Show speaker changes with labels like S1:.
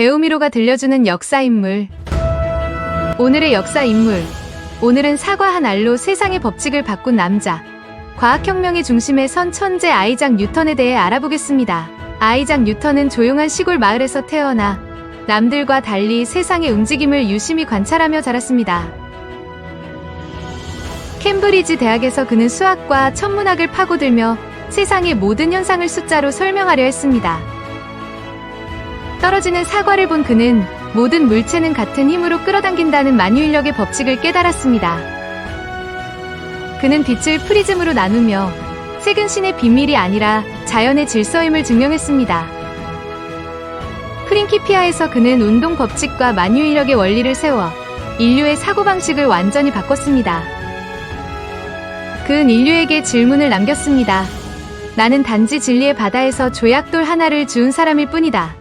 S1: 배우미로가 들려주는 역사 인물. 오늘의 역사 인물. 오늘은 사과 한 알로 세상의 법칙을 바꾼 남자. 과학혁명의 중심에 선 천재 아이작 뉴턴에 대해 알아보겠습니다. 아이작 뉴턴은 조용한 시골 마을에서 태어나 남들과 달리 세상의 움직임을 유심히 관찰하며 자랐습니다. 캠브리지 대학에서 그는 수학과 천문학을 파고들며 세상의 모든 현상을 숫자로 설명하려 했습니다. 떨어지는 사과를 본 그는 모든 물체는 같은 힘으로 끌어당긴다는 만유인력의 법칙을 깨달았습니다. 그는 빛을 프리즘으로 나누며 색은 신의 비밀이 아니라 자연의 질서임을 증명했습니다. 프린키피아에서 그는 운동 법칙과 만유인력의 원리를 세워 인류의 사고방식을 완전히 바꿨습니다. 그는 인류에게 질문을 남겼습니다. 나는 단지 진리의 바다에서 조약돌 하나를 주운 사람일 뿐이다.